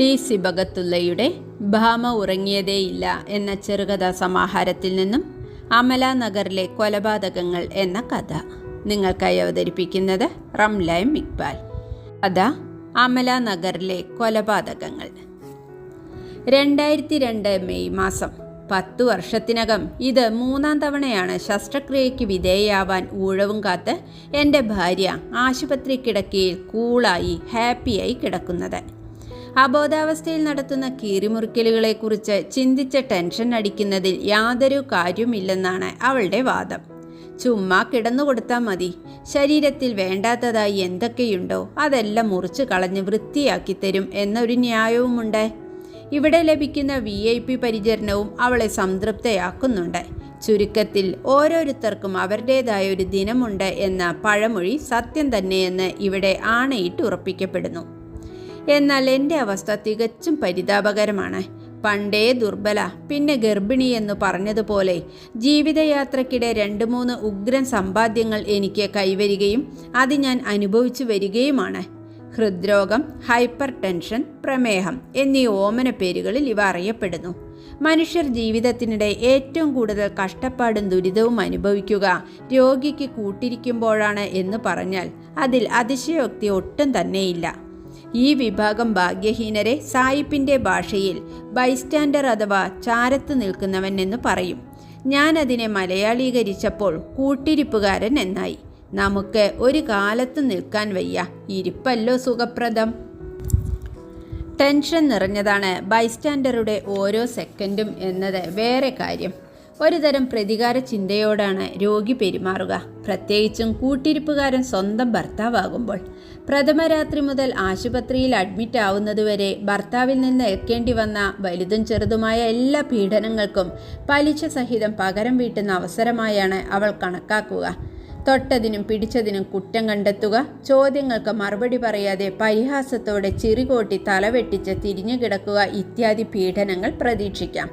T സിബഗത്തുള്ളയുടെ Bhama ഉറങ്ങിയതേയില്ല എന്ന ചെറുകഥാ സമാഹാരത്തിൽ നിന്നും അമല നഗറിലെ കൊലപാതകങ്ങൾ എന്ന കഥ നിങ്ങൾക്കായി അവതരിപ്പിക്കുന്നത് റംലൈം ഇക്ബാൽ. കഥ അമല നഗറിലെ കൊലപാതകങ്ങൾ. രണ്ടായിരത്തി രണ്ട് മെയ് മാസം പത്തു വർഷത്തിനകം ഇത് മൂന്നാം തവണയാണ് ശസ്ത്രക്രിയയ്ക്ക് വിധേയയാവാൻ ഊഴവും കാത്ത് എന്റെ ഭാര്യ ആശുപത്രി കിടക്കയിൽ കൂളായി ഹാപ്പിയായി കിടക്കുന്നത്. അബോധാവസ്ഥയിൽ നടത്തുന്ന കീറിമുറിക്കലുകളെക്കുറിച്ച് ചിന്തിച്ച ടെൻഷൻ അടിക്കുന്നതിൽ യാതൊരു കാര്യമില്ലെന്നാണ് അവളുടെ വാദം. ചുമ്മാ കിടന്നുകൊടുത്താൽ മതി. ശരീരത്തിൽ വേണ്ടാത്തതായി എന്തൊക്കെയുണ്ടോ അതെല്ലാം മുറിച്ച് കളഞ്ഞ് വൃത്തിയാക്കി തരും എന്നൊരു ന്യായവുമുണ്ട്. ഇവിടെ ലഭിക്കുന്ന വി ഐ പി പരിചരണവും അവളെ സംതൃപ്തയാക്കുന്നുണ്ട്. ചുരുക്കത്തിൽ ഓരോരുത്തർക്കും അവരുടേതായ ഒരു ദിനമുണ്ട് എന്ന പഴമൊഴി സത്യം തന്നെയെന്ന് ഇവിടെ ആണയിട്ട് ഉറപ്പിക്കപ്പെടുന്നു. എന്നാൽ എന്റെ അവസ്ഥ തികച്ചും പരിതാപകരമാണ്. പണ്ടേ ദുർബല പിന്നെ ഗർഭിണി എന്ന് പറഞ്ഞതുപോലെ ജീവിതയാത്രക്കിടെ രണ്ട് മൂന്ന് ഉഗ്രൻ സമ്പാദ്യങ്ങൾ എനിക്ക് കൈവരികയും അത് ഞാൻ അനുഭവിച്ചു വരികയുമാണ്. ഹൃദ്രോഗം ഹൈപ്പർ ടെൻഷൻ പ്രമേഹം എന്നീ ഓമന പേരുകളിൽ ഇവ അറിയപ്പെടുന്നു. മനുഷ്യർ ജീവിതത്തിനിടെ ഏറ്റവും കൂടുതൽ കഷ്ടപ്പാടും ദുരിതവും അനുഭവിക്കുക രോഗിക്ക് കൂട്ടിരിക്കുമ്പോഴാണ് എന്ന് പറഞ്ഞാൽ അതിൽ അതിശയോക്തി ഒട്ടും തന്നെയില്ല. ഈ വിഭാഗം ഭാഗ്യഹീനരെ സായിപ്പിന്റെ ഭാഷയിൽ ബൈസ്റ്റാൻഡർ അഥവാ ചാരത്ത് നിൽക്കുന്നവൻ എന്ന് പറയും. ഞാനതിനെ മലയാളീകരിച്ചപ്പോൾ കൂട്ടിരിപ്പുകാരൻ എന്നായി. നമുക്ക് ഒരു കാലത്ത് നിൽക്കാൻ വയ്യ. ഇരിപ്പല്ലോ സുഖപ്രദം. ടെൻഷൻ നിറഞ്ഞതാണ് ബൈസ്റ്റാൻഡറുടെ ഓരോ സെക്കൻഡും എന്നത് വേറെ കാര്യം. ഒരുതരം പ്രതികാര ചിന്തയോടാണ് രോഗി പെരുമാറുക. പ്രത്യേകിച്ചും കൂട്ടിരിപ്പുകാരൻ സ്വന്തം ഭർത്താവാകുമ്പോൾ. പ്രഥമരാത്രി മുതൽ ആശുപത്രിയിൽ അഡ്മിറ്റ് ആവുന്നതുവരെ ഭർത്താവിൽ നിന്ന് ഏൽക്കേണ്ടി വന്ന വലുതും ചെറുതുമായ എല്ലാ പീഡനങ്ങൾക്കും പലിശ സഹിതം പകരം വീട്ടുന്ന അവസരമായാണ് അവൾ കണക്കാക്കുക. തൊട്ടതിനും പിടിച്ചതിനും കുറ്റം കണ്ടെത്തുക. ചോദ്യങ്ങൾക്ക് മറുപടി പറയാതെ പരിഹാസത്തോടെ ചിറികോട്ടി തലവെട്ടിച്ച് തിരിഞ്ഞു കിടക്കുക ഇത്യാദി പീഡനങ്ങൾ പ്രതീക്ഷിക്കാം.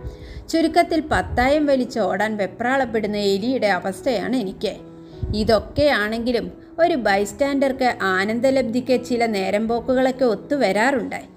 ചുരുക്കത്തിൽ പത്തായം വലിച്ച് ഓടാൻ വെപ്രാളപ്പെടുന്ന എലിയുടെ അവസ്ഥയാണ് എനിക്ക്. ഇതൊക്കെയാണെങ്കിലും ഒരു ബൈസ്റ്റാൻഡർക്ക് ആനന്ദലബ്ധിക്ക് ചില നേരം പോക്കുകളൊക്കെ ഒത്തുവരാറുണ്ട്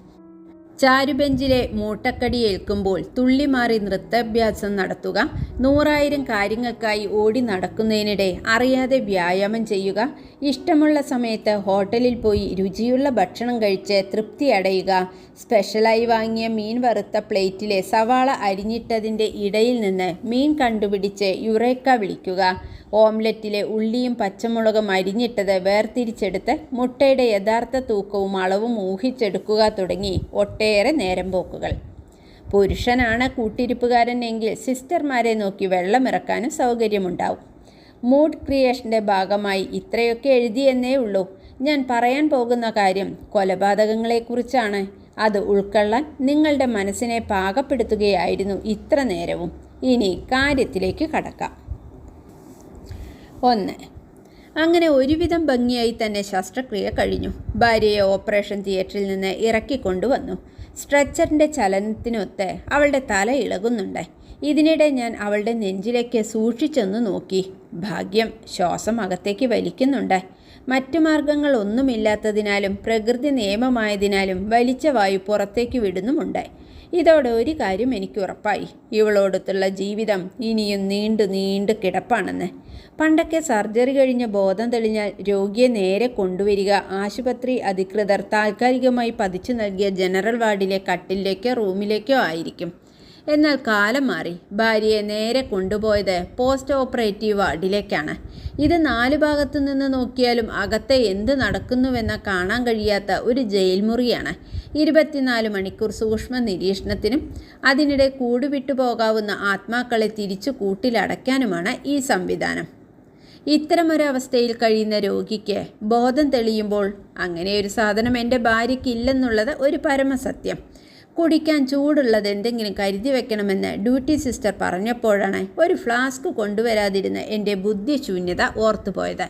ചാരുബെഞ്ചിലെ മൂട്ടക്കടി ഏൽക്കുമ്പോൾ തുള്ളിമാറി നൃത്താഭ്യാസം നടത്തുക നൂറായിരം കാര്യങ്ങൾക്കായി ഓടി നടക്കുന്നതിനിടെ അറിയാതെ വ്യായാമം ചെയ്യുക ഇഷ്ടമുള്ള സമയത്ത് ഹോട്ടലിൽ പോയി രുചിയുള്ള ഭക്ഷണം കഴിച്ച് തൃപ്തി അടയുക സ്പെഷ്യലായി വാങ്ങിയ മീൻ വറുത്ത പ്ലേറ്റിലെ സവാള അരിഞ്ഞിട്ടതിന്റെ ഇടയിൽ നിന്ന് മീൻ കണ്ടുപിടിച്ച് യുറേക്ക വിളിക്കുക. ഓംലെറ്റിലെ ഉള്ളിയും പച്ചമുളകും അരിഞ്ഞിട്ടത് വേർതിരിച്ചെടുത്ത് മുട്ടയുടെ യഥാർത്ഥ തൂക്കവും അളവും ഊഹിച്ചെടുക്കുക തുടങ്ങി. ഒട്ടേറെ നേരം പോക്കുകൾ. പുരുഷനാണ് കൂട്ടിരിപ്പുകാരൻ എങ്കിൽ സിസ്റ്റർമാരെ നോക്കി വെള്ളമിറക്കാനും സൗകര്യമുണ്ടാവും. മൂഡ് ക്രിയേഷന്റെ ഭാഗമായി ഇത്രയൊക്കെ എഴുതിയെന്നേ ഉള്ളൂ. ഞാൻ പറയാൻ പോകുന്ന കാര്യം കൊലപാതകങ്ങളെക്കുറിച്ചാണ്. അത് ഉൾക്കൊള്ളാൻ നിങ്ങളുടെ മനസ്സിനെ പാകപ്പെടുത്തുകയായിരുന്നു ഇത്ര നേരവും. ഇനി കാര്യത്തിലേക്ക് കടക്കാം. ഒന്ന്. അങ്ങനെ ഒരുവിധം ഭംഗിയായി തന്നെ ശസ്ത്രക്രിയ കഴിഞ്ഞു. ഭാര്യയെ ഓപ്പറേഷൻ തിയേറ്ററിൽ നിന്ന് ഇറക്കിക്കൊണ്ടുവന്നു. സ്ട്രെച്ചറിന്റെ ചലനത്തിനൊത്ത് അവളുടെ തല ഇളകുന്നുണ്ട്. ഇതിനിടെ ഞാൻ അവളുടെ നെഞ്ചിലേക്ക് സൂക്ഷിച്ചൊന്ന് നോക്കി. ഭാഗ്യം ശ്വാസം അകത്തേക്ക് വലിക്കുന്നുണ്ട്. മറ്റു മാർഗങ്ങൾ ഒന്നുമില്ലാത്തതിനാലും പ്രകൃതി നിയമമായതിനാലും വലിച്ച വായു പുറത്തേക്ക് വിടുന്നുമുണ്ട്. ഇതോടെ ഒരു കാര്യം എനിക്ക് ഉറപ്പായി. ഇവളോടത്തുള്ള ജീവിതം ഇനിയും നീണ്ടു നീണ്ടു കിടപ്പാണെന്ന്. പണ്ടൊക്കെ സർജറി കഴിഞ്ഞ് ബോധം തെളിഞ്ഞാൽ രോഗിയെ നേരെ കൊണ്ടുവരിക ആശുപത്രി അധികൃതർ താൽക്കാലികമായി പതിച്ചു നൽകിയ ജനറൽ വാർഡിലെ കട്ടിലേക്കോ റൂമിലേക്കോ ആയിരിക്കും. എന്നാൽ കാലം മാറി. ഭാര്യയെ നേരെ കൊണ്ടുപോയത് പോസ്റ്റ് ഓപ്പറേറ്റീവ് വാർഡിലേക്കാണ്. ഇത് നാല് ഭാഗത്തു നിന്ന് നോക്കിയാലും അകത്തെ എന്ത് നടക്കുന്നുവെന്ന കാണാൻ കഴിയാത്ത ഒരു ജയിൽ മുറിയാണ്. ഇരുപത്തിനാല് മണിക്കൂർ സൂക്ഷ്മ നിരീക്ഷണത്തിനും അതിനിടെ കൂടുവിട്ടു പോകാവുന്ന ആത്മാക്കളെ തിരിച്ചു കൂട്ടിലടയ്ക്കാനുമാണ് ഈ സംവിധാനം. ഇത്തരമൊരവസ്ഥയിൽ കഴിയുന്ന രോഗിക്ക് ബോധം തെളിയുമ്പോൾ അങ്ങനെയൊരു സാധനം എന്റെ ഭാര്യയ്ക്കില്ലെന്നുള്ളത് ഒരു പരമസത്യം. കുടിക്കാൻ ചൂടുള്ളത് എന്തെങ്കിലും കരുതി വെക്കണമെന്ന് ഡ്യൂട്ടി സിസ്റ്റർ പറഞ്ഞപ്പോഴാണ് ഒരു ഫ്ലാസ്ക് കൊണ്ടുവരാതിരുന്ന എന്റെ ബുദ്ധിശൂന്യത ഓർത്തുപോയത്.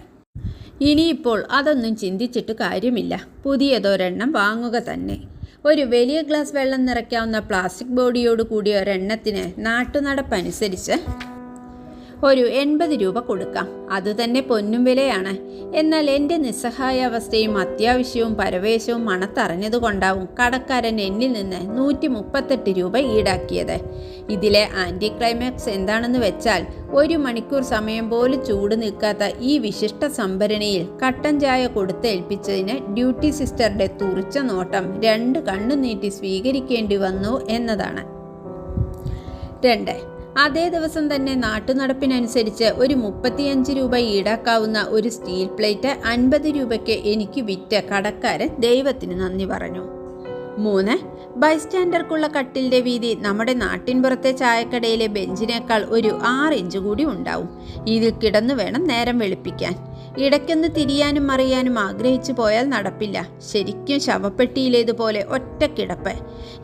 ഇനിയിപ്പോൾ അതൊന്നും ചിന്തിച്ചിട്ട് കാര്യമില്ല. പുതിയതൊരെണ്ണം വാങ്ങുക തന്നെ. ഒരു വലിയ ഗ്ലാസ് വെള്ളം നിറയ്ക്കാവുന്ന പ്ലാസ്റ്റിക് ബോഡിയോട് കൂടിയ ഒരെണ്ണത്തിന് നാട്ടുനടപ്പനുസരിച്ച് ഒരു എൺപത് രൂപ കൊടുക്കാം. അതുതന്നെ പൊന്നും വിലയാണ്. എന്നാൽ എന്റെ നിസ്സഹായ അവസ്ഥയും അത്യാവശ്യവും പരവേശവും മണത്തറിഞ്ഞതുകൊണ്ടാവും കടക്കാരൻ എന്നിൽ നിന്ന് നൂറ്റി മുപ്പത്തെട്ട് രൂപ ഈടാക്കിയത്. ഇതിലെ ആന്റി ക്ലൈമാക്സ് എന്താണെന്ന് വെച്ചാൽ ഒരു മണിക്കൂർ സമയം പോലും ചൂട് നിൽക്കാത്ത ഈ വിശിഷ്ട സംഭരണിയിൽ കട്ടൻ ചായ കൊടുത്തേൽപ്പിച്ചതിന് ഡ്യൂട്ടി സിസ്റ്ററുടെ തുറിച്ച നോട്ടം രണ്ട് കണ്ണു നീട്ടി സ്വീകരിക്കേണ്ടി വന്നു എന്നതാണ്. രണ്ട്. അതേ ദിവസം തന്നെ നാട്ടുനടപ്പിനനുസരിച്ച് ഒരു മുപ്പത്തിയഞ്ച് രൂപ ഈടാക്കാവുന്ന ഒരു സ്റ്റീൽ പ്ലേറ്റ് അൻപത് രൂപയ്ക്ക് എനിക്ക് വിറ്റ കടക്കാരൻ ദൈവത്തിന് നന്ദി പറഞ്ഞു. മൂന്ന് ബൈസ്റ്റാൻഡർക്കുള്ള കട്ടിലിന്റെ വീതി നമ്മുടെ നാട്ടിൻപുറത്തെ ചായക്കടയിലെ ബെഞ്ചിനേക്കാൾ ഒരു ആറ് ഇഞ്ച് കൂടി ഉണ്ടാവും. ഇതിൽ കിടന്നു വേണം നേരം വെളുപ്പിക്കാൻ. ഇടയ്ക്കൊന്ന് തിരിയാനും മറിയാനും ആഗ്രഹിച്ചു പോയാൽ നടപ്പില്ല. ശരിക്കും ശവപ്പെട്ടിയിലേതുപോലെ ഒറ്റ കിടപ്പ്.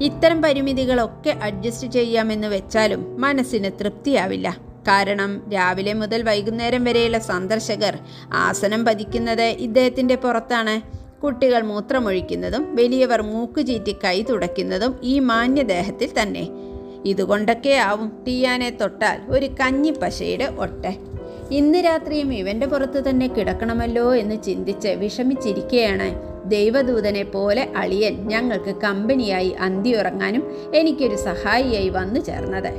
ഇത്തരം പരിമിതികളൊക്കെ അഡ്ജസ്റ്റ് ചെയ്യാമെന്ന് വെച്ചാലും മനസ്സിന് തൃപ്തിയാവില്ല. കാരണം രാവിലെ മുതൽ വൈകുന്നേരം വരെയുള്ള സന്ദർശകർ ആസനം പതിക്കുന്നത് ഇദ്ദേഹത്തിന്റെ പുറത്താണ്. കുട്ടികൾ മൂത്രമൊഴിക്കുന്നതും വലിയവർ മൂക്കുചീറ്റി കൈ തുടയ്ക്കുന്നതും ഈ മാന്യദേഹത്തിൽ തന്നെ. ഇതുകൊണ്ടൊക്കെ ആവും തീയാനെ തൊട്ടാൽ ഒരു കഞ്ഞിപ്പശയുടെ ഒട്ടെ. ഇന്ന് രാത്രിയും ഇവന്റെ പുറത്ത് തന്നെ കിടക്കണമല്ലോ എന്ന് ചിന്തിച്ച് വിഷമിച്ചിരിക്കുകയാണ് ദൈവദൂതനെ പോലെ അളിയൻ ഞങ്ങൾക്ക് കമ്പനിയായി അന്തിയുറങ്ങാനും എനിക്കൊരു സഹായിയായി വന്നു ചേർന്നത്.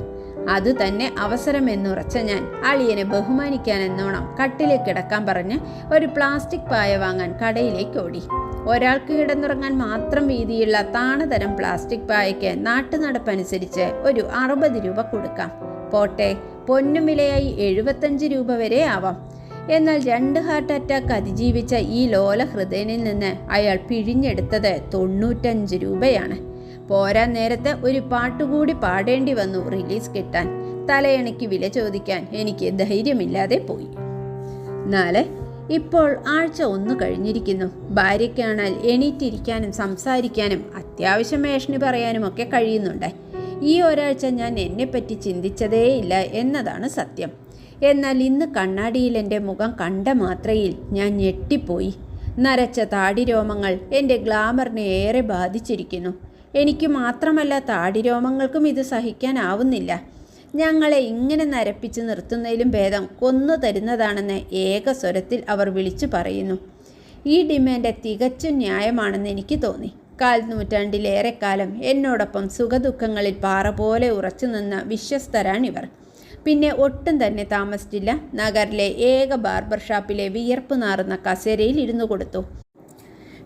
അതുതന്നെ അവസരമെന്നുറച്ച ഞാൻ അളിയനെ ബഹുമാനിക്കാനെന്നോണം കട്ടിലിൽ കിടക്കാൻ പറഞ്ഞ് ഒരു പ്ലാസ്റ്റിക് പായ വാങ്ങാൻ കടയിലേക്ക് ഓടി. ഒരാൾക്ക് കിടന്നുറങ്ങാൻ മാത്രം വീതിയുള്ള താണതരം പ്ലാസ്റ്റിക് പായയ്ക്ക് നാട്ടുനടപ്പനുസരിച്ച് ഒരു അറുപത് രൂപ കൊടുക്കാം. പോട്ടെ. പൊന്നും വിലയായി എഴുപത്തഞ്ച് രൂപ വരെ ആവാം. എന്നാൽ രണ്ട് ഹാർട്ട് അറ്റാക്ക് അതിജീവിച്ച ഈ ലോല ഹൃദയനിൽ നിന്ന് അയാൾ പിഴിഞ്ഞെടുത്തത് തൊണ്ണൂറ്റഞ്ച് രൂപയാണ്. പോരാൻ നേരത്തെ ഒരു പാട്ടുകൂടി പാടേണ്ടി വന്നു റിലീസ് കിട്ടാൻ. തലയണയ്ക്ക് വില ചോദിക്കാൻ എനിക്ക് ധൈര്യമില്ലാതെ പോയി. നാല് ഇപ്പോൾ ആഴ്ച ഒന്ന് കഴിഞ്ഞിരിക്കുന്നു. ഭാര്യയ്ക്കാണാൽ എണീറ്റിരിക്കാനും സംസാരിക്കാനും അത്യാവശ്യം മേഷണി പറയാനും ഒക്കെ കഴിയുന്നുണ്ട്. ഈ ഒരാഴ്ച ഞാൻ എന്നെപ്പറ്റി ചിന്തിച്ചതേയില്ല എന്നതാണ് സത്യം. എന്നാൽ ഇന്ന് കണ്ണാടിയിൽ എന്റെ മുഖം കണ്ട മാത്രയിൽ ഞാൻ ഞെട്ടിപ്പോയി. നരച്ച താടിരോമങ്ങൾ എന്റെ ഗ്ലാമറിനെ ഏറെ ബാധിച്ചിരിക്കുന്നു. എനിക്ക് മാത്രമല്ല താടിരോമങ്ങൾക്കും ഇത് സഹിക്കാനാവുന്നില്ല. ഞങ്ങളെ ഇങ്ങനെ നരപ്പിച്ച് നിർത്തുന്നതിലും ഭേദം കൊന്നു തരുന്നതാണെന്ന് ഏക സ്വരത്തിൽ അവർ വിളിച്ചു പറയുന്നു. ഈ ഡിമാൻഡ് തികച്ചും ന്യായമാണെന്ന് എനിക്ക് തോന്നി. കാൽ നൂറ്റാണ്ടിലേറെക്കാലം എന്നോടൊപ്പം സുഖദുഃഖങ്ങളിൽ പാറ പോലെ ഉറച്ചു നിന്ന വിശ്വസ്തരാണിവർ. പിന്നെ ഒട്ടും തന്നെ താമസിച്ചില്ല. നഗറിലെ ഏക ബാർബർ ഷാപ്പിലെ വിയർപ്പ് നാറുന്ന കസേരയിൽ ഇരുന്നു കൊടുത്തു.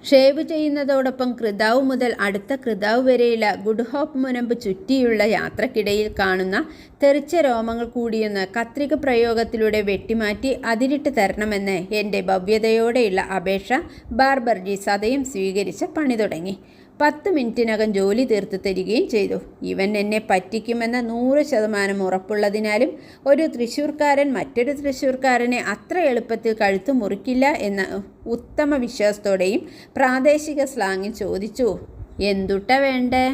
ഷേവ് ചെയ്യുന്നതോടൊപ്പം കൃതാവ് മുതൽ അടുത്ത കൃതാവ് വരെയുള്ള ഗുഡ് ഹോപ്പ് മുനമ്പ് ചുറ്റിയുള്ള യാത്രക്കിടയിൽ കാണുന്ന തെറിച്ച രോമങ്ങൾ കൂടിയൊന്ന് കത്രിക പ്രയോഗത്തിലൂടെ വെട്ടിമാറ്റി അതിരിട്ട് തരണമെന്ന് എന്റെ ഭവ്യതയോടെയുള്ള അപേക്ഷ ബാർബർജി സതയം സ്വീകരിച്ച് പണി തുടങ്ങി. പത്ത് മിനിറ്റിനകം ജോലി തീർത്ത് തരികയും ചെയ്തു. ഇവൻ എന്നെ പറ്റിക്കുമെന്ന നൂറ് ശതമാനം ഉറപ്പുള്ളതിനാലും ഒരു തൃശ്ശൂർക്കാരൻ മറ്റൊരു തൃശ്ശൂർക്കാരനെ അത്ര എളുപ്പത്തിൽ കഴുത്തു മുറിക്കില്ല എന്ന ഉത്തമ വിശ്വാസത്തോടെയും പ്രാദേശിക സ്ലാങ്ങിൽ ചോദിച്ചു എന്തുട്ട വേണ്ടേ?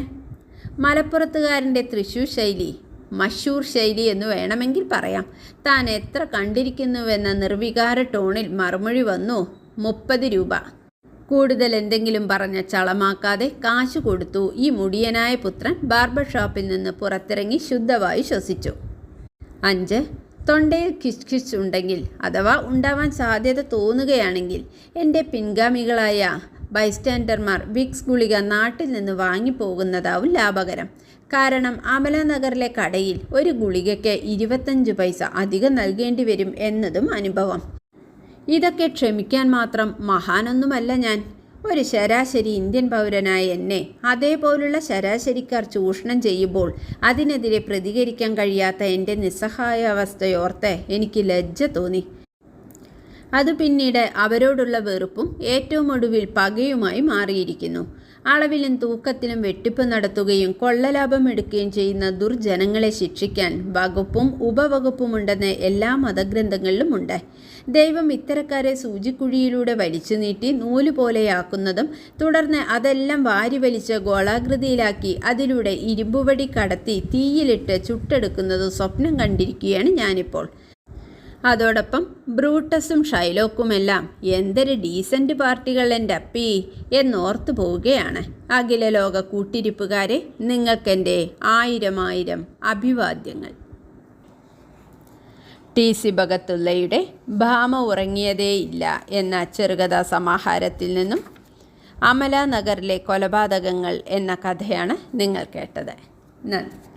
മലപ്പുറത്തുകാരന്റെ തൃശ്ശൂർ ശൈലി മഷൂർ ശൈലി എന്ന് വേണമെങ്കിൽ പറയാം. താൻ എത്ര കണ്ടിരിക്കുന്നുവെന്ന നിർവികാര ടോണിൽ മറുമൊഴി വന്നു മുപ്പത് രൂപ. കൂടുതൽ എന്തെങ്കിലും പറഞ്ഞ ചളമാക്കാതെ കാശു കൊടുത്തു. ഈ മുടിയനായ പുത്രൻ ബാർബർ ഷോപ്പിൽ നിന്ന് പുറത്തിറങ്ങി ശുദ്ധവായു ശ്വസിച്ചു. അഞ്ച് തൊണ്ടയിൽ കിച്ച് ഉണ്ടെങ്കിൽ അഥവാ ഉണ്ടാവാൻ സാധ്യത തോന്നുകയാണെങ്കിൽ എന്റെ പിൻഗാമികളായ ബൈസ്റ്റാൻഡർമാർ വിക്സ് ഗുളിക നാട്ടിൽ നിന്ന് വാങ്ങിപ്പോകുന്നതാവും ലാഭകരം. കാരണം അമലനഗറിലെ കടയിൽ ഒരു ഗുളികയ്ക്ക് ഇരുപത്തഞ്ച് പൈസ അധികം നൽകേണ്ടി വരും എന്നതും അനുഭവം. ഇതൊക്കെ ക്ഷമിക്കാൻ മാത്രം മഹാനൊന്നുമല്ല ഞാൻ. ഒരു ശരാശരി ഇന്ത്യൻ പൗരനായ എന്നെ അതേപോലുള്ള ശരാശരിക്കാർ ചൂഷണം ചെയ്യുമ്പോൾ അതിനെതിരെ പ്രതികരിക്കാൻ കഴിയാത്ത എന്റെ നിസ്സഹായ അവസ്ഥയോർത്ത് എനിക്ക് ലജ്ജ തോന്നി. അത് പിന്നീട് അവരോടുള്ള വെറുപ്പും ഏറ്റവും ഒടുവിൽ പകയുമായി മാറിയിരിക്കുന്നു. അളവിലും തൂക്കത്തിലും വെട്ടിപ്പ് നടത്തുകയും കൊള്ളലാഭം എടുക്കുകയും ചെയ്യുന്ന ദുർജനങ്ങളെ ശിക്ഷിക്കാൻ വകുപ്പും ഉപവകുപ്പുമുണ്ടെന്ന് എല്ലാ മതഗ്രന്ഥങ്ങളിലുമുണ്ട് ദൈവം ഇത്തരക്കാരെ സൂചിക്കുഴിയിലൂടെ വലിച്ചു നീട്ടി നൂൽ പോലെയാക്കുന്നതും തുടർന്ന് അതെല്ലാം വാരി വലിച്ച് ഗോളാകൃതിയിലാക്കി അതിലൂടെ ഇരുമ്പുവടി കടത്തി തീയിലിട്ട് ചുട്ടെടുക്കുന്നതും സ്വപ്നം കണ്ടിരിക്കുകയാണ് ഞാനിപ്പോൾ. അതോടൊപ്പം ബ്രൂട്ടസും ഷൈലോക്കുമെല്ലാം എന്തൊരു ഡീസന്റ് പാർട്ടികൾ എന്റെ അപ്പി എന്നോർത്തു പോവുകയാണ്. അഖില ലോക കൂട്ടിരിപ്പുകാരെ നിങ്ങൾക്കെന്റെ ആയിരം ആയിരം അഭിവാദ്യങ്ങൾ. ടി സി ഭഗത്തുള്ളയുടെ ഭാമ ഉറങ്ങിയതേയില്ല എന്ന ചെറുകഥാ സമാഹാരത്തിൽ നിന്നും അമല നഗറിലെ കൊലപാതകങ്ങൾ എന്ന കഥയാണ് നിങ്ങൾ കേട്ടത്. നന്ദി.